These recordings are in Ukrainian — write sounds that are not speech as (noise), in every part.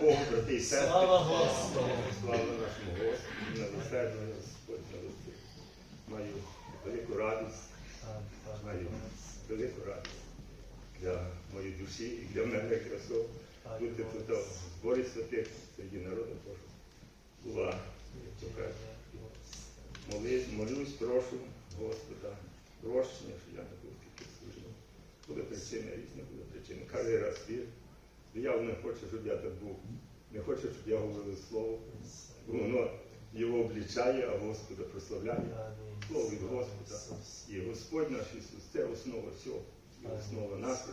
Богу, брати і сестри. Слава Господу! Слава нашому Господу, милосердний Господь милосердний. Маю велику радість, маю велику радість для моєї душі і для мене красов. Бути тут в зборі святих серед народу Божого. Була, як то кажуть, Молись, молюсь, прошу Господа, прощення, що я не був такий служив. Були причини різні, були причини. Каже раз вір. Диявол не хоче, щоб я так був. Не хоче, щоб я говорив слово. Воно його облічає, а Господа прославляє. Слово від Господа. І Господь наш Ісус це основа всього. І основа наша.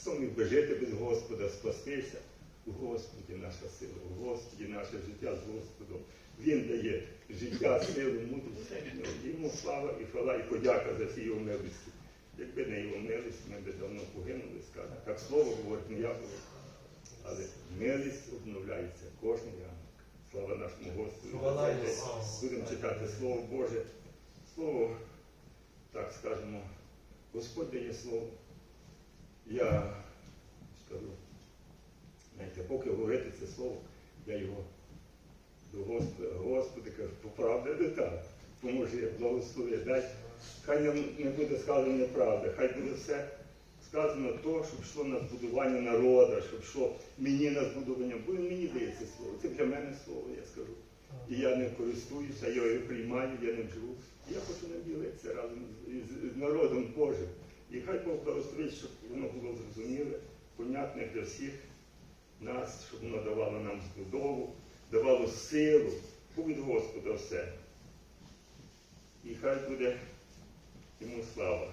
Хто міг би жити без Господа, спастися? У Господі наша сила, у Господі наше життя з Господом. Він дає життя, силу, мудрість. Йому слава і хвала, і подяка за ці його милості. Якби не його милість, ми б давно погинули, скажемо. Так слово говорить говорю. Але милість обновляється кожен ранок. Слава нашому Господу. Будемо читати Слово Боже. Слово, так скажемо, Господь дає слово. Я скажу, знаєте, поки говорити це слово, я його до Господа, Господи, кажу, поправди не так. Поможи, благослови, дай. Хай не буде сказано неправда, хай буде все сказано то, щоб йшло на збудування народу, щоб йшло мені на збудування. Бо мені дає це слово. Це для мене слово, я скажу. І я ним користуюся, я його приймаю, я ним живу. Я хочу ним ділитися разом з, з народом Божим. І хай Бог благословить, щоб воно було зрозуміле, понятне для всіх нас, щоб воно давало нам збудову, давало силу, бо від Господа все. І хай буде йому слава.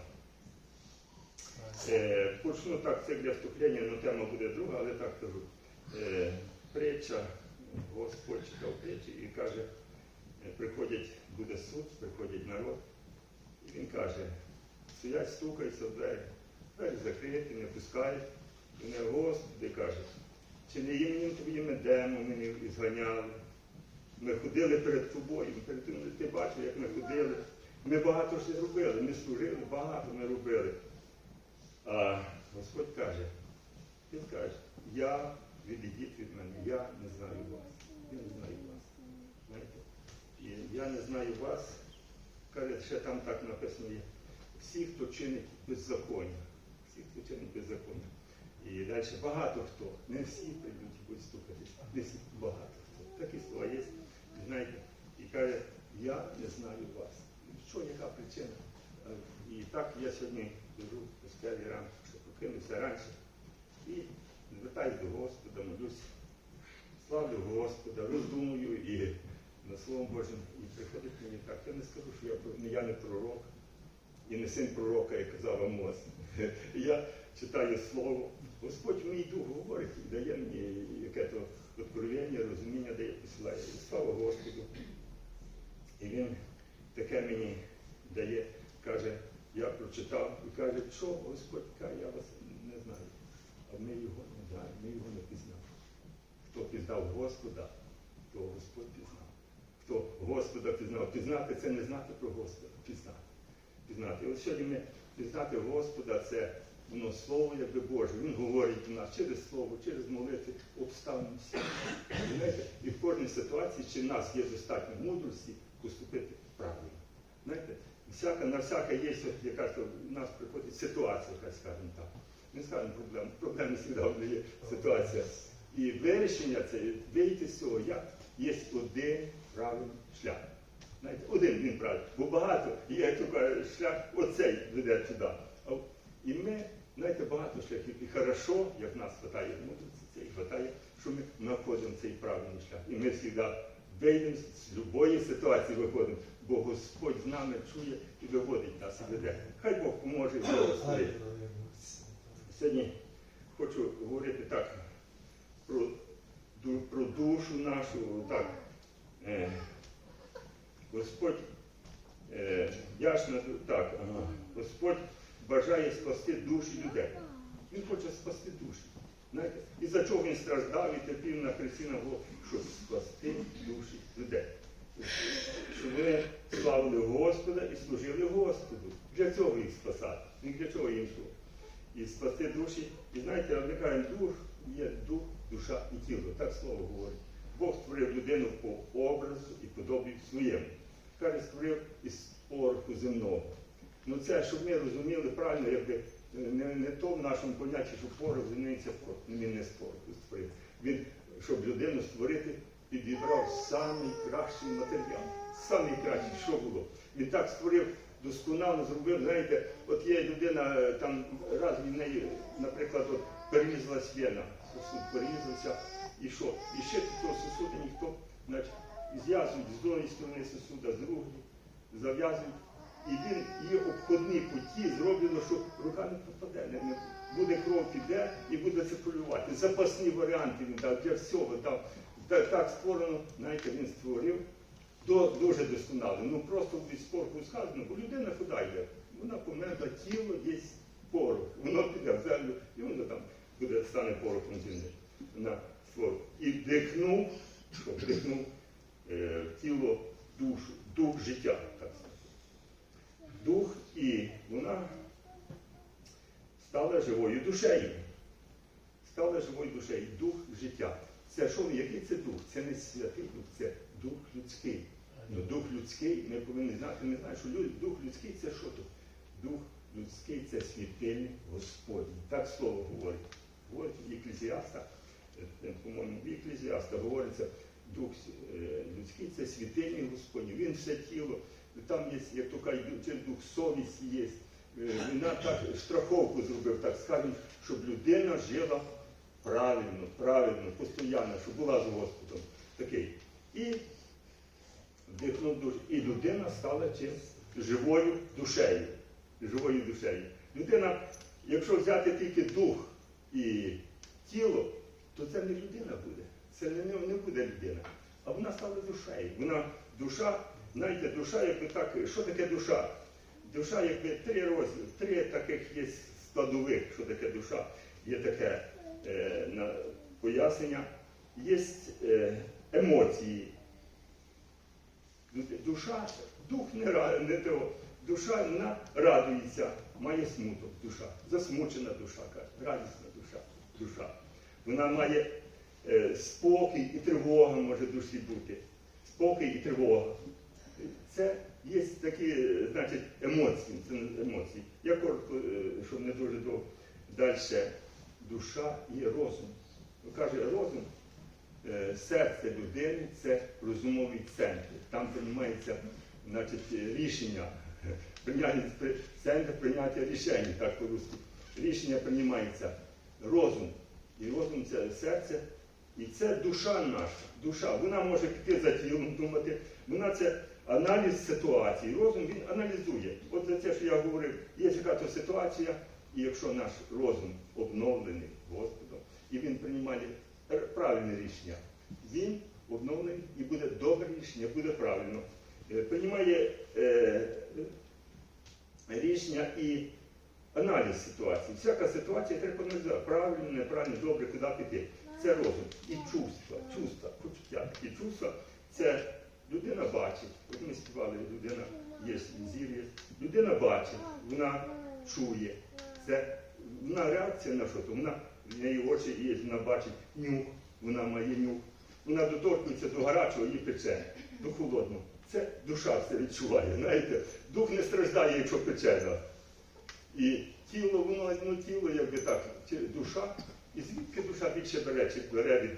Е, почну так, це для вступлення, але тема буде друга, але так кажу. Е, притча, Господь читав притчі і каже, е, приходять, буде суд, приходить народ. І він каже, стоять, стукаються в двері, двері закриті, не пускають. І не Господи каже, чи не іменем твоїм йдемо, ми не зганяли. Ми ходили перед тобою, перед тим, ти бачив, як ми ходили. Ми багато що зробили, ми служили, багато ми робили. А Господь каже, Він каже, я відійдіть від мене, я не знаю вас. Я не знаю вас. Знаєте? І я не знаю вас. Каже, ще там так написано є. Всі, хто чинить беззаконня. Всі, хто чинить беззаконня. І далі багато хто. Не всі прийдуть і будуть стукатись, не всі багато хто. Такі слова є. Знаєте, і каже, я не знаю вас. Що, яка причина? Е, І так я сьогодні в постелі ранку, що прокинувся раніше. І звертаюсь до Господа, молюсь, славлю Господа, роздумую і на Словом Божим. І приходить мені так. Я не скажу, що я, я не пророк і не син пророка, як казав Амос. (laughs) Я читаю слово. Господь мій дух говорить і дає мені яке то откровення, розуміння, дає посилає. І слава Господу. І він таке мені дає, каже, я прочитав і каже, що Господь каже, я вас не знаю. А ми його не знаємо, ми його не пізнали. Хто пізнав Господа, то Господь пізнав. Хто Господа пізнав, пізнати це не знати про Господа, пізнати. Пізнати. От сьогодні ми пізнати Господа це воно слово якби Боже. Він говорить до нас через слово, через молитви, обставини всі. І в кожній ситуації, чи в нас є достатньо мудрості поступити правильно. Знаєте, всяка, на всяке є якась в нас приходить ситуація, хай скажемо так. Не скажемо проблем. Проблеми завжди є ситуація. І вирішення це вийти з цього, як є один правильний шлях. Знаєте, один він правильний. Бо багато є тільки шлях, оцей веде туди. І ми, знаєте, багато шляхів. І хорошо, як нас вистачає мудрості, це і вистачає, що ми знаходимо цей правильний шлях. І ми завжди вийдемо з будь-якої ситуації виходимо, бо Господь з нами чує і виводить нас і веде. Хай Бог поможе і. Сьогодні хочу говорити так про, про душу нашу. Так, е, Господь, е, я ж не так, ага, Господь бажає спасти душі людей. Він хоче спасти душі. Знаєте? І за чого він страждав і терпів на хресті на голову, щоб спасти душі людей. Щоб вони славили Господа і служили Господу. Для цього їх спасати. Не для чого іншого. І спасти душі. І знаєте, кажемо дух, є дух, душа і тіло. Так слово говорить. Бог створив людину по образу і подобі своєму. Каже, створив із пороху земного. Ну це, щоб ми розуміли правильно, якби не, не то в нашому понятті, що порох зміниться порох. Він не з пороху створив. Він, щоб людину створити, підібрав самий кращий матеріал. Самий кращий, що було. Він так створив, досконало зробив. Знаєте, от є людина, е, там раз в неї, наприклад, от перерізалась вена, сосуд перерізався, і що? І ще того сосуда ніхто, значить, зв'язують з однієї сторони сосуда, з другої, зав'язують. І він є обходні путі, зроблено, що рука не попаде, не, буде кров піде і буде циркулювати. Запасні варіанти він дав для всього дав. Та- Так створено, знаєте, він створив до, дуже досконало. Ну просто від спорку сказано, бо людина куди йде? Вона померла, тіло є порох. Воно піде в землю, і воно там буде стане порохом. Вона створила. І вдихнув, що вдихнув е, тіло душу, дух життя, так. Дух і вона стала живою душею. Стала живою душею, дух життя. Це що, який це дух? Це не святий дух, це дух людський. Ну, дух людський, ми повинні знати, ми знаємо, що люд- дух людський це що тут? Дух людський це світильник Господній. Так слово говорить. Говорить в Еклезіаста, е, е, по-моєму, в Еклезіаста говориться, дух е, людський це світильник Господній. Він все тіло. Там є, як то кажуть, це дух совісті є. Е, Він так страховку зробив, так скажемо, щоб людина жила правильно, правильно, постійно, щоб була з Господом. Такий. І вдихнув душу. І людина стала чим? Живою душею. Живою душею. Людина, якщо взяти тільки дух і тіло, то це не людина буде. Це не, не, буде людина. А вона стала душею. Вона душа, знаєте, душа, якби так, що таке душа? Душа, якби три розділи, три таких є складових, що таке душа. Є таке на, пояснення, є е, емоції. Душа, дух не, не того. Душа вона радується, має смуток душа, засмучена душа, радісна душа, душа. Вона має е, спокій і тривога може душі бути. Спокій і тривога. Це є такі, е, значить, емоції. Це емоції. Я коротко, е, щоб не дуже довго. Далі душа і розум. Каже, розум е, серце людини це розумовий центр. Там приймається значить, рішення, (laughs) прийняття, центр прийняття рішень, так по-русски. Рішення приймається розум. І розум це серце. І це душа наша. Душа. Вона може піти за тілом думати. Вона це аналіз ситуації. Розум він аналізує. От за це, що я говорив, є яка-то ситуація, і якщо наш розум обновлений Господом, і він приймає правильне рішення, він обновлений і буде добре рішення, буде правильно. Е, Приймає е, рішення і аналіз ситуації. Всяка ситуація треба аналізувати. Правильно, неправильно, добре, куди піти. Це розум. І чувства, чувства, почуття. І чувства це людина бачить. От ми співали, людина є зір. Людина бачить, вона чує. Це вона реакція на що то. Вона в неї очі є, вона бачить нюх, вона має нюх. Вона доторкується до гарячого і пече, до холодного. Це душа все відчуває. Знаєте, дух не страждає, якщо пече. да. І тіло, воно ну, тіло, якби так, душа. І звідки душа більше бере, чи бере від,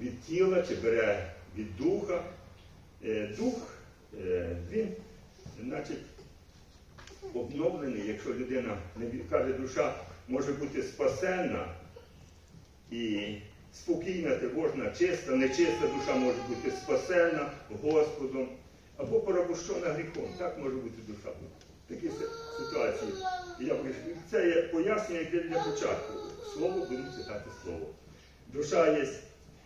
від тіла, чи бере від духа. Е, дух, е, він, значить, обновлений, якщо людина каже, душа може бути спасенна і спокійна, тривожна, чиста, нечиста душа може бути спасена Господом або порабощена гріхом. Так може бути душа. Такі ситуації. Я це є пояснення яке для початку. Слово будемо читати слово. Душа є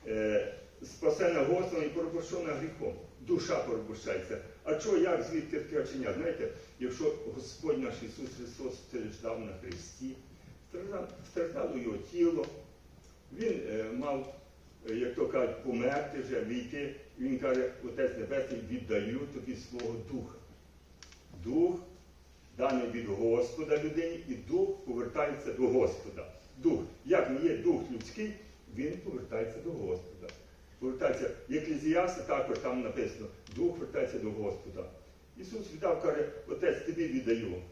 е, спасена Господом і порабощена гріхом. Душа порабощається. А що, як, звідки таке вчення? Знаєте, якщо Господь наш Ісус Христос страждав на Христі, страждало його тіло, він е, мав, е, як то кажуть, померти вже, війти. Він каже, Отець Небесний, віддаю тобі свого духа. Дух даний від Господа людині, і дух повертається до Господа. Дух. як не є дух людський, він повертається до Господа. Повертається. В Еклезіасті також там написано, дух вертається до Господа. Ісус віддав, каже, Отець тобі віддаю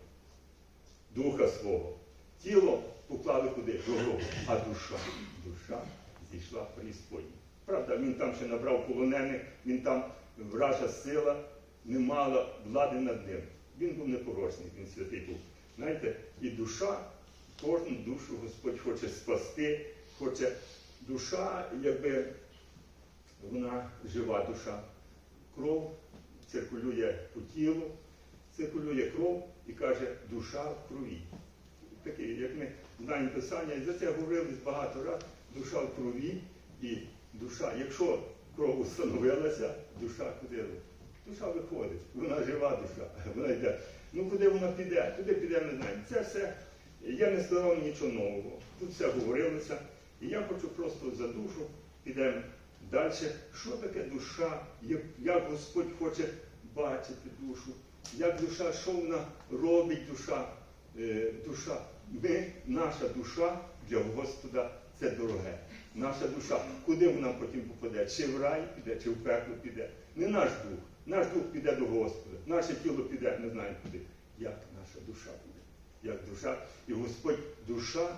духа свого. Тіло поклали куди? До гробу. А душа, душа зійшла в преісподню. Правда, він там ще набрав полонених, він там вража сила не мала влади над ним. Він був непорочний, він святий був. Знаєте, і душа, кожну душу Господь хоче спасти, хоче душа, якби вона жива душа. Кров циркулює по тілу, циркулює кров і каже, душа в крові. Таке, як ми знаємо писання, і за це говорили багато разів, душа в крові і душа. Якщо кров установилася, душа куди? Душа виходить, вона жива душа, (laughs) вона йде. Ну куди вона піде? Куди піде, не знаємо. Це все, я не сказав нічого нового. Тут все говорилося. І я хочу просто за душу підемо далі. Що таке душа? Як, Господь хоче бачити душу? Як душа, що вона робить душа? Е, душа. Ми, наша душа для Господа це дороге. Наша душа. Куди вона потім попаде? Чи в рай піде, чи в пекло піде? Не наш дух. Наш дух піде до Господа. Наше тіло піде, не знаю куди. Як наша душа буде? Як душа? І Господь душа,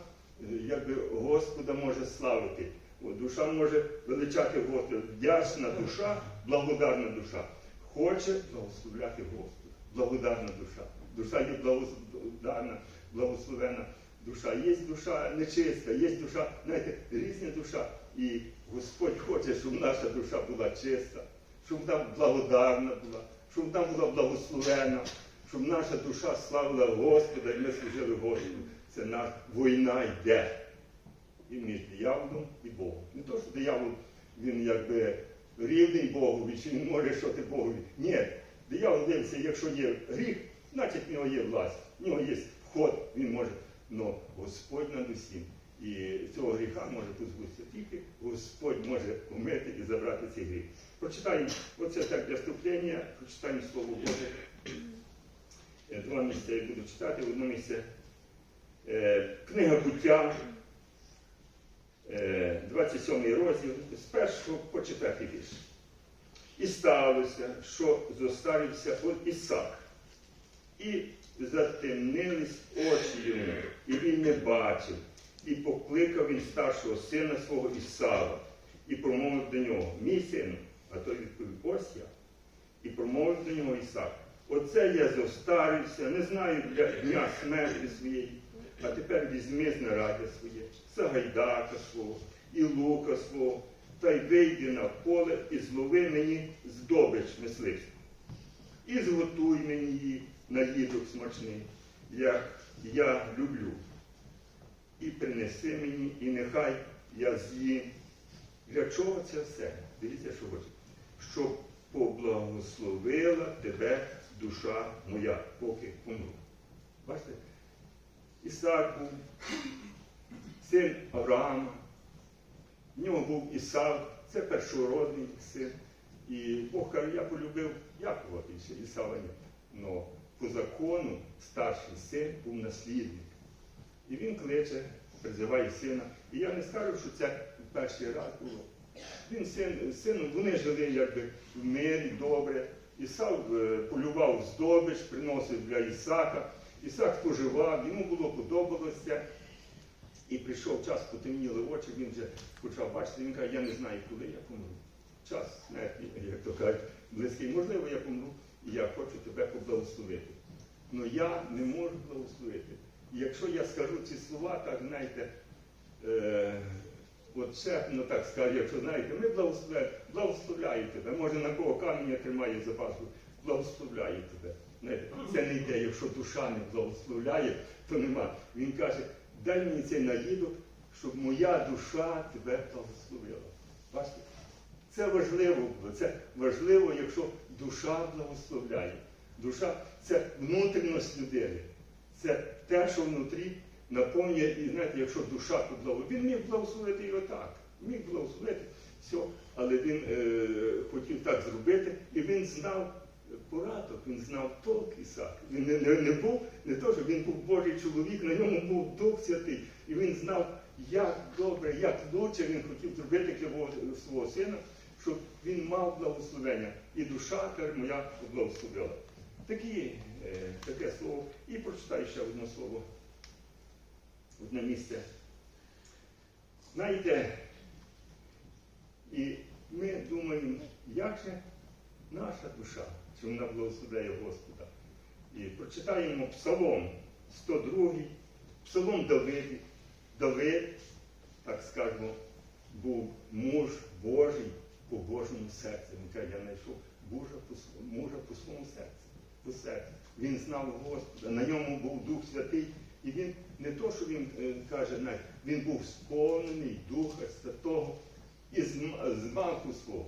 е, якби Господа може славити. Душа може величати Господа. Вдячна душа, благодарна душа. Хоче благословляти Господа. Благодарна душа. Душа є благодарна, благословена душа. Є душа нечиста, є душа, знаєте, різна душа. І Господь хоче, щоб наша душа була чиста, щоб там благодарна була, щоб там була благословена, щоб наша душа славила Господа, і ми служили Господу. Це наша війна йде. І між дияволом і Богом. Диявол, він якби рівний Богові, чи він може щось Богові. Ні, диявол дивиться, якщо є гріх, значить в нього є власть, в нього є вход, він може. Но Господь над усім. І цього гріха може позбутися тільки Господь може умити і забрати цей гріх. Прочитаємо, оце так для вступлення, прочитаємо Слово Боже. Е, Два місця я буду читати, одне місце. Книга буття, 27 розділ, з першого по четвертий вірш. І сталося, що зостарився от Ісак, і затемнились очі йому, і він не бачив, і покликав він старшого сина свого Ісава, і промовив до нього, мій сину, а той відповів, ось я. І промовив до нього Ісак, оце я зостарився, не знаю для дня смерті своєї, а тепер візьми знаряддя своє, сагайдака свого і лука свого, та й вийди на поле і злови мені здобич мисливську. І зготуй мені її наїдок смачний, як я люблю. І принеси мені, і нехай я з'їм. Для чого це все? Дивіться, що хоче. Щоб поблагословила тебе душа моя, поки помру. Бачите? Ісак був син Авраама. В нього був Ісав, це першородний син. І Бог каже, я полюбив Якова більше, Ісава ні. Но по закону старший син був наслідник. І він кличе, призиває сина. І я не скажу, що це перший раз було. Він син, сином, вони жили якби в мирі, добре. Ісав е, полював здобич, приносив для Ісака. Ісак споживав, йому було подобалося. І прийшов час, потемніли очі, він вже почав бачити, він каже, я не знаю, коли я помру. Час смерті, як то кажуть, близький. Можливо, я помру, і я хочу тебе поблагословити. Але я не можу благословити. І якщо я скажу ці слова, так знаєте, е, от шепно так скажу, якщо знаєте, ми благословляємо, благословляю тебе. Може на кого каміння тримає запасу, благословляю тебе. Знаєте, це не йде, якщо душа не благословляє, то нема. Він каже, дай мені цей наїдок, щоб моя душа тебе благословила. Бачите? Це важливо було. Це важливо, якщо душа благословляє. Душа це внутрішність людини. Це те, що внутрі наповнює, і знаєте, якщо душа тут благословила, він міг благословити його так. Міг благословити все, але він е, хотів так зробити, і він знав, порадок, він знав толк Ісаак. Він не, не, не був, не то, що він був Божий чоловік, на ньому був Дух Святий. І він знав, як добре, як лучше він хотів зробити для свого сина, щоб він мав благословення. І душа каже, моя благословила. Такі, е, таке слово. І прочитаю ще одне слово. Одне місце. Знаєте, і ми думаємо, як же наша душа, що вона благословляє Господа. І прочитаємо Псалом 102, Псалом Давиді. Давид, так скажемо, був муж Божий по Божому серцю. Він каже, я знайшов мужа по своєму серцю. По серцю. Він знав Господа, на ньому був Дух Святий. І він не то, що він е, каже, він був сповнений Духа Святого і з, з банку свого.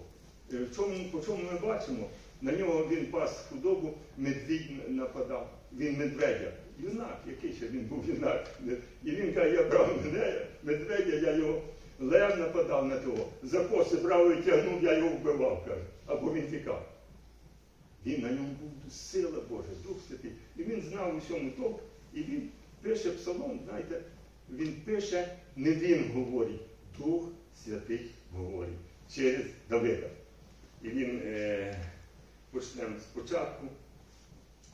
Е, В чому, по чому ми бачимо? На нього він пас худобу, медвідь нападав. Він медведя. Юнак, який ще він був юнак. І він каже, я брав мене, медведя, я його лев нападав на того. За коси брав і тягнув, я його вбивав, каже. Або він тікав. Він на ньому був сила Божа, Дух Святий. І він знав у всьому толк. І він пише псалом, знаєте, він пише, не він говорить, Дух Святий говорить через Давида. І він е, почнемо спочатку.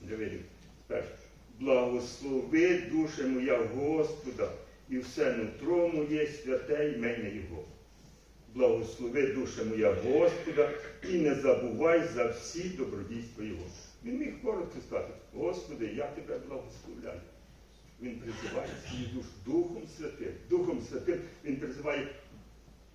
Давидів, перше. Благослови душе моя Господа, і все нутро моє святе імення Його. Благослови душа моя Господа і не забувай за всі добродійства Його. Він міг коротко сказати, Господи, я тебе благословляю. Він призиває свою душу Духом Святим. Духом Святим він призиває,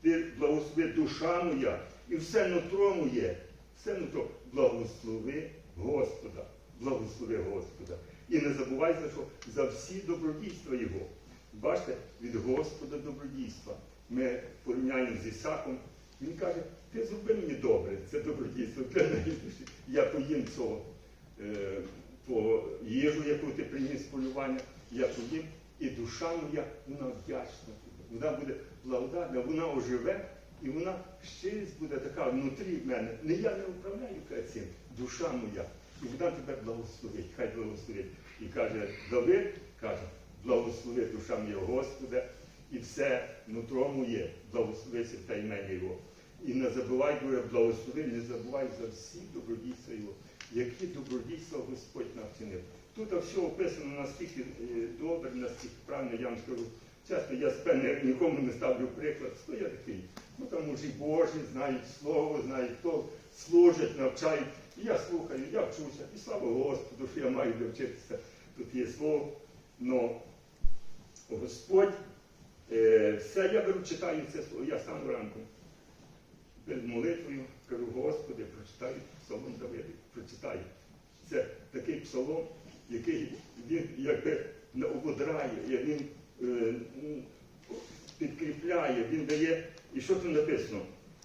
ти благослови душа моя і все нутро моє, все нутро, благослови Господа, благослови Господа. І не забувай за що за всі добродійства Його. Бачите, від Господа добродійства. Ми порівняємо з Ісаком. Він каже, ти зроби мені добре, це добродійство. Я поїм цього е, по їжу, яку ти приніс полювання, я поїм, і душа моя, вона вдячна. тобі. Вона буде благодатна, вона оживе, і вона щирість буде така внутрі в мене. Не я не управляю цим, душа моя. І вона тебе благословить, хай благословить. І каже, Давид, каже, благослови душа моя Господа, і все нутро моє, благословися та імення Його. І не забувай, Боже, благослови, не забувай за всі добродійства Його. Які добродійства Господь нам вчинив. Тут все описано настільки е, добре, настільки правильно, я вам скажу. Часто я спевне нікому не ставлю приклад, хто я такий. Ну там мужі Божі, знають слово, знають, хто служать, навчають. І я слухаю, я вчуся. І слава Господу, що я маю де. Тут є слово. Но Господь, е, все я беру, читаю це слово, я сам ранку. Перед молитвою кажу, Господи, прочитаю псалом Давиди, прочитаю. Це такий псалом, який він якби не ободрає, він е, підкріпляє, він дає. І що тут написано?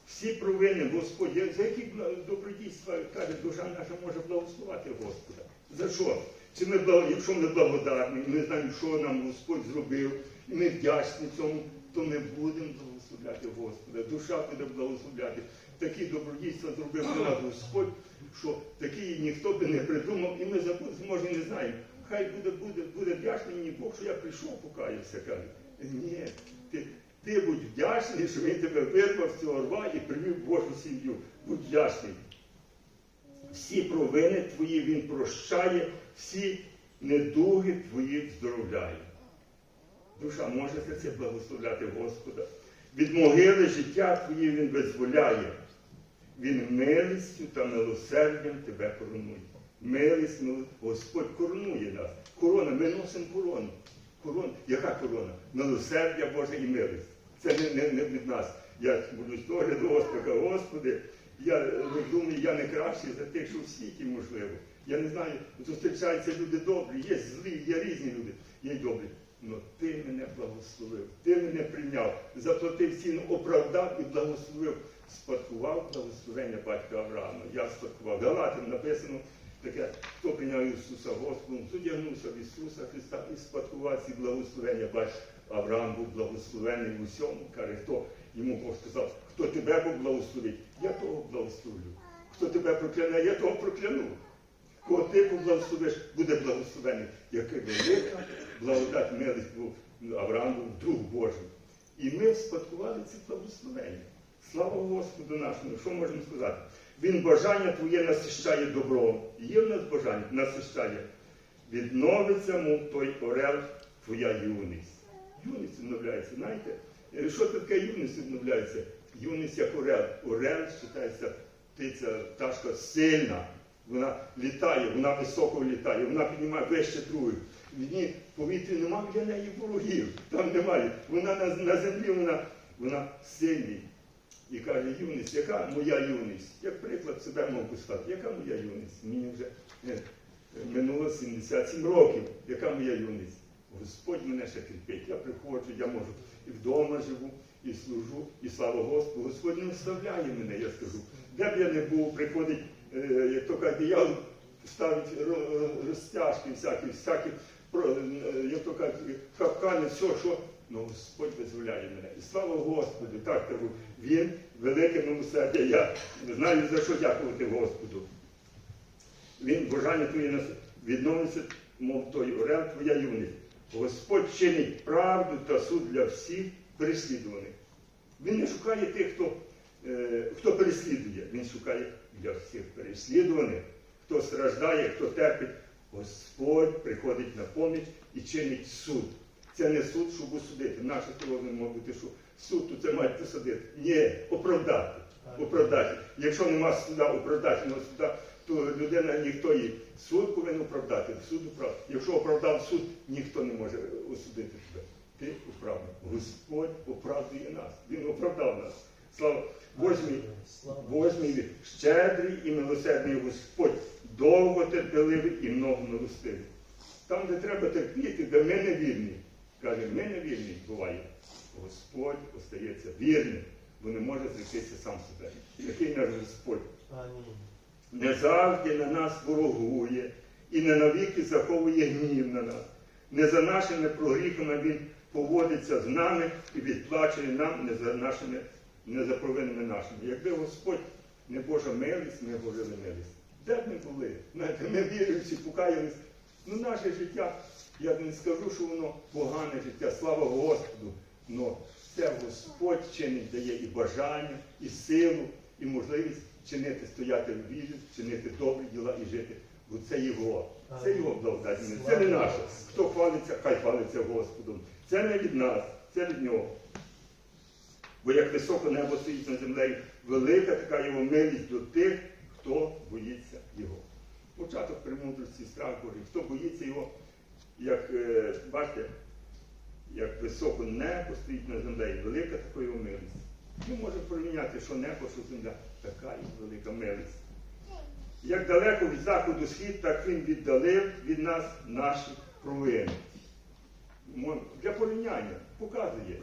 Всі провини, Господь, за які добродійства каже, душа наша може благословати Господа. За що? Чи ми, якщо ми благодарні, ми знаємо, що нам Господь зробив, і ми вдячні цьому, то ми будемо благословляти Господа. Душа буде благословляти. Такі добродійства зробив для нас Господь, що такі ніхто би не придумав, і ми може не знаємо. Хай буде, буде, буде вдячний мені Бог, що я прийшов, покаявся, каже. Ні, ти, ти будь вдячний, що він тебе вирвав з цього рва і привів Божу сім'ю. Будь вдячний. Всі провини твої він прощає, всі недуги твої здоровляє. Душа може за це благословляти Господа. Від могили життя твоє він визволяє. Він милістю та милосердям тебе коронує. Милість, мил... Господь коронує нас. Корона, ми носимо корону. Корона. Яка корона? Милосердя Боже і милість. Це не, не, не від нас. Я буду догляду Господа, Господи, я думаю, я не кращий за тих, що в світі можливо. Я не знаю, зустрічаються люди добрі, є злі, є різні люди, є добрі. Но ти мене благословив, ти мене прийняв, заплатив ціну, оправдав і благословив. Спадкував благословення батька Авраама. Я спадкував. Галатам написано таке, хто прийняв Ісуса Господом, зодягнувся в Ісуса Христа і спадкував ці благословення. Бач, Авраам був благословений в усьому. Каже, хто йому Бог сказав, хто тебе благословить, я того благословлю. Хто тебе прокляне, я того прокляну. Кого ти поблагословиш, буде благословений. Яка велика благодать милість був Авраам був друг Божий. І ми спадкували ці благословення. Слава Господу нашому! Що можемо сказати? Він бажання твоє насищає добром. Є в нас бажання, насищає. Відновиться, мов той орел, твоя юність. Юність відновляється, знаєте? Що таке юність відновляється? Юність як орел. Орел вважається птиця, пташка сильна. Вона літає, вона високо літає, вона піднімає вище других. В ній повітрі немає для неї ворогів. Там немає. Вона на, на землі вона, вона сильна. І каже, юність, яка моя юність? Як приклад себе би сказати, яка моя юність? Мені вже е, минуло 77 років. Яка моя юність? Господь мене ще кріпить. Я приходжу, я можу і вдома живу, і служу, і слава Господу. Господь не оставляє мене, я скажу. Де б я не був, приходить, як то каже, диявол ставить ро- ро- розтяжки всякі, всякі, е, як то кажуть, капкани, все, що. Ну, Господь визволяє мене. І слава Господу, так кажу, Він велике милосердя. Я знаю за що дякувати Господу. Він бажання твоє відновиться, мов той орел, твоя юність. Господь чинить правду та суд для всіх переслідуваних. Він не шукає тих, хто, е, хто переслідує. Він шукає для всіх переслідуваних, хто страждає, хто терпить. Господь приходить на поміч і чинить суд. Це не суд, щоб осудити. Наше не може бути, що суд то це мають посадити. Ні, оправдати. Оправдати. Якщо нема суда оправдательного суда, то людина ніхто її суд повинен оправдати. Суд оправдати. Якщо оправдав суд, ніхто не може осудити тебе. Ти оправданий. Господь оправдує нас. Він оправдав нас. Слава Восьмий, восьмий. Щедрий і милосердний Господь, довго терпеливий і много милостивий. Там, де треба терпіти, де ми не вільні. Каже, ми не вільні, буває. Господь остається вірним, бо не може зректися сам себе. Який наш Господь? Не завжди на нас ворогує і не навіки заховує гнів на нас. Не за нашими прогріхами Він поводиться з нами і відплачує нам не за нашими, не за провинами нашими. Якби Господь не Божа милість, ми Божили милість. Де б ми були? Знаєте, ми віруючи, покаялись. Ну, наше життя, я не скажу, що воно погане життя, слава Господу. Но це Господь чинить, дає і бажання, і силу, і можливість чинити, стояти в вірі, чинити добрі діла і жити. Бо це Його. Це Його благодать. Це не наше. Хто хвалиться, хай хвалиться Господом. Це не від нас, це від Нього. Бо як високо небо стоїть над землею, велика така його милість до тих, хто боїться Його. Початок премудрості, страх Божий. Хто боїться Його, як е, бачите, як високо небо стоїть над землею, велика така його милість. Ми можемо порівняти, що небо, що земля, така і велика милість. Як далеко від заходу схід, так він віддалив від нас наші провини. Для порівняння показує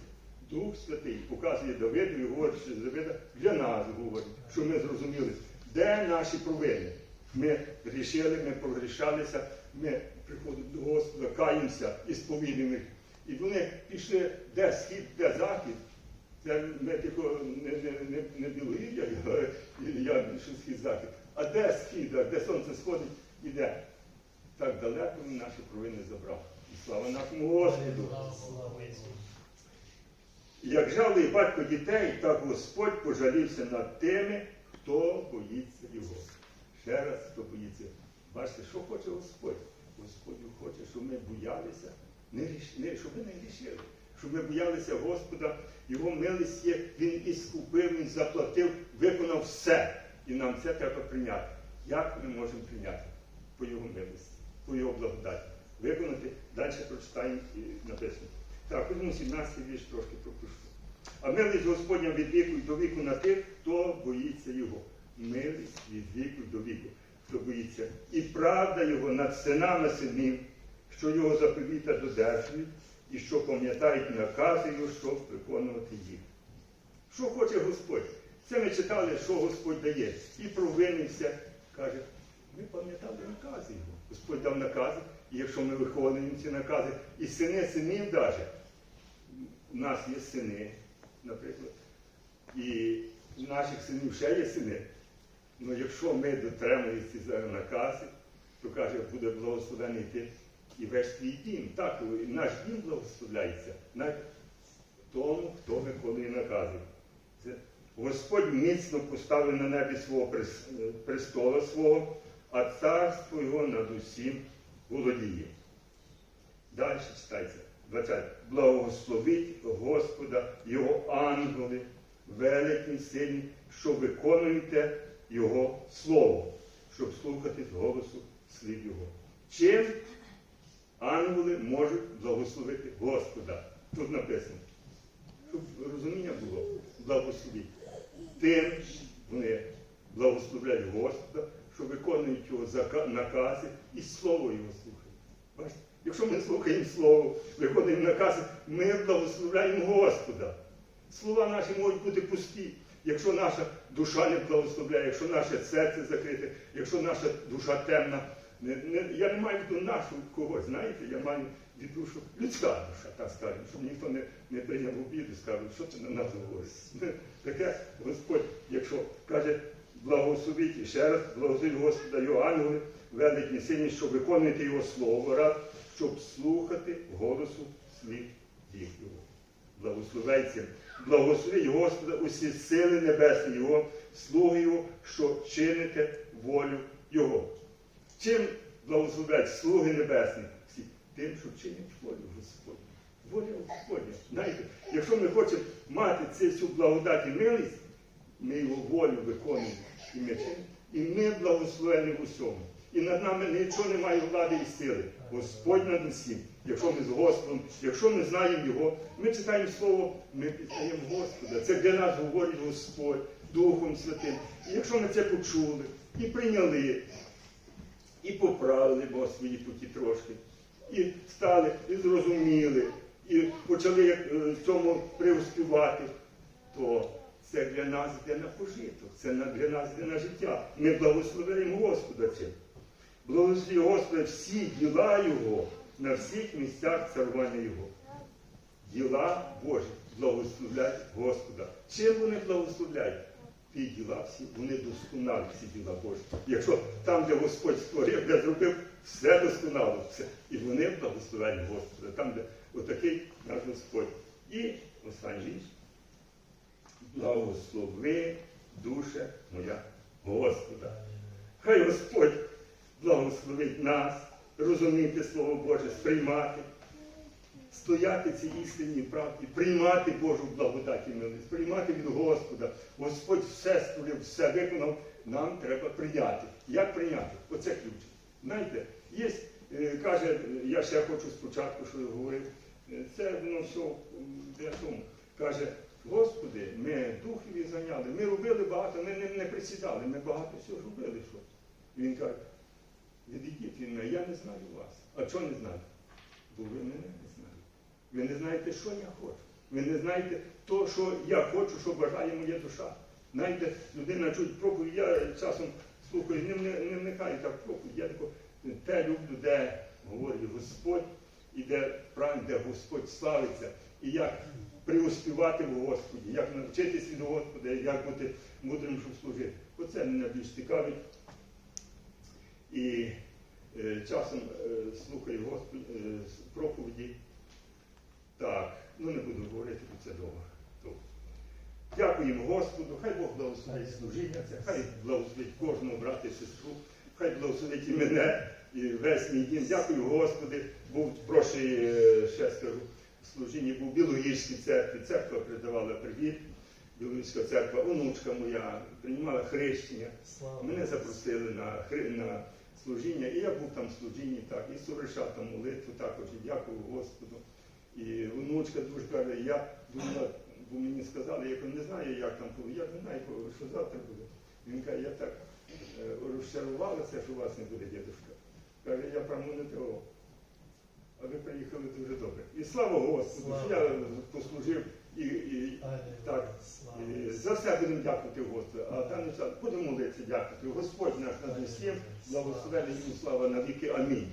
Дух Святий, показує Давиду і говорить, що Давида для нас говорить, що ми зрозуміли, де наші провини. Ми грішили, ми прогрішалися, ми приходимо до Господа, каємося і сповідуємо. І вони пішли, де схід, де захід. Це не тако не, не, не, не білогір'я, я, я схід захід. А де схід, а де сонце сходить, іде. Так далеко він наші провини забрав. І слава нашому Господу. Як жалує батько дітей, так Господь пожалівся над тими, хто боїться його. Ще раз, хто боїться. Бачите, що хоче Господь? Господь хоче, щоб ми боялися, не не, щоб ми не грішили, щоб ми боялися Господа, Його милість є, Він і скупив, Він заплатив, виконав все. І нам це треба прийняти. Як ми можемо прийняти? По Його милості, по Його благодаті. Виконати, далі прочитаємо і написано. Так, ходімо 17 вірш трошки пропущу. А милість Господня від віку до віку на тих, хто боїться Його. Милість від віку до віку, хто боїться. І правда Його над синами синів, що його заповіта додержують, і що пам'ятають накази Його, щоб виконувати їх. Що хоче Господь? Це ми читали, що Господь дає. І провинився, каже, ми пам'ятали накази Його. Господь дав накази, і якщо ми виконуємо ці накази, і сини синів навіть, у нас є сини, наприклад, і у наших синів ще є сини. Ну якщо ми дотримуємося за накази, то каже, буде благословений ти і весь твій дім. Так, наш дім благословляється навіть тому, хто виконує накази. Це Господь міцно поставив на небі свого престола свого, а царство його над усім володіє. Далі читайте. 20. Благословить Господа Його ангели, великі, сильні, що виконуєте Його Слово, щоб слухати голосу слів Його. Чим ангели можуть благословити Господа? Тут написано. Щоб розуміння було, благословіть. Тим вони благословляють Господа, що виконують його накази і слово його. Якщо ми слухаємо Слово, виконуємо накази, ми благословляємо Господа. Слова наші можуть бути пусті. Якщо наша душа не благословляє, якщо наше серце закрите, якщо наша душа темна, не, не, я не маю в нашу когось, знаєте, я маю від душу людська душа, так скажемо, щоб ніхто не, не прийняв обіду, скажуть, що ти на нас говориш. Таке Господь, якщо каже, благословіть і ще раз, благословіть Господа його ангели, великі сильні, щоб виконувати його слово, рад, щоб слухати голосу слів їх його. Благословляйте, благословіть Господа усі сили небесні Його, слуги Його, що чините волю Його. Чим благословлять слуги небесні? Всі тим, що чинять волю Господню. Воля Господня. Знаєте, якщо ми хочемо мати цю всю благодать і милість, ми його волю виконуємо і ми. І ми благословені в усьому. І над нами нічого немає влади і сили. Господь над усім. Якщо ми з Господом, якщо ми знаємо Його, ми читаємо Слово, ми пізнаємо Господа. Це для нас говорить Господь Духом Святим. І якщо ми це почули і прийняли, і поправили Бо свої путі трошки, і стали, і зрозуміли, і почали як, е, цьому приуспівати, то це для нас для на пожиток, це для нас для на життя. Ми благословляємо Господа цим. Благослови Господа всі діла Його на всіх місцях царування Його. Діла Божі благословляють Господа. Чим вони благословляють? Ті діла всі, вони досконалі, всі діла Божі. Якщо там, де Господь створив, де зробив, все досконало, все. І вони благословляють Господа. Там, де отакий наш Господь. І останній вірш. Благослови, душе моя Господа. Хай Господь благословить нас, розуміти Слово Боже, сприймати, стояти цій істинній правді, приймати Божу благодать і милість, приймати від Господа. Господь все створив, все виконав, нам треба прийняти. Як прийняти? Оце ключ. Знаєте, є, е, каже, я ще хочу спочатку, що я говорив, е, це воно все для тому. Каже, Господи, ми духові зайняли, ми робили багато, ми не, не присідали, ми багато всього робили. Що? Він каже, відійдіть від мене, я не знаю вас. А чого не знаю? Бо ви мене не знаєте. Ви не знаєте, що я хочу. Ви не знаєте то, що я хочу, що бажає моя душа. Знаєте, людина чуть проповідь, я часом слухаю, не, не, не вникаю так проповідь. Я тако, те люблю, де говорить Господь, і де де Господь славиться, і як приуспівати в Господі, як навчитись від Господа, як бути мудрим, щоб служити. Оце мене більш цікавить. І е, часом е, слухаю Господь, е, проповіді. Так, ну не буду говорити, бо це довго. Дякуємо Господу, хай Бог благословить служіння, це, хай благословить кожного брата і сестру, хай благословить і мене, і весь мій дім. Дякую, Господи. Був прошлий, е, ще скажу, служіння був в Білогірській церкві. Церква передавала привіт. Білогірська церква, онучка моя, приймала хрещення. Слава Мене запросили на, на служіння, і я був там в служінні, так, і совершав там молитву також, і дякую Господу. І внучка дуже каже, я думала, бо мені сказали, я кажу, не знаю, як там було, я не знаю, що завтра буде. Він каже, я так е, розчарувалася, що у вас не буде дідушка. Каже, я прямо не того. А ви приїхали дуже добре. І слава Господу, що я послужив і, і так, і за все будемо дякувати Господу. А там час будемо молитися, дякувати. Господь наш над усім, благословений йому слава навіки. Амінь.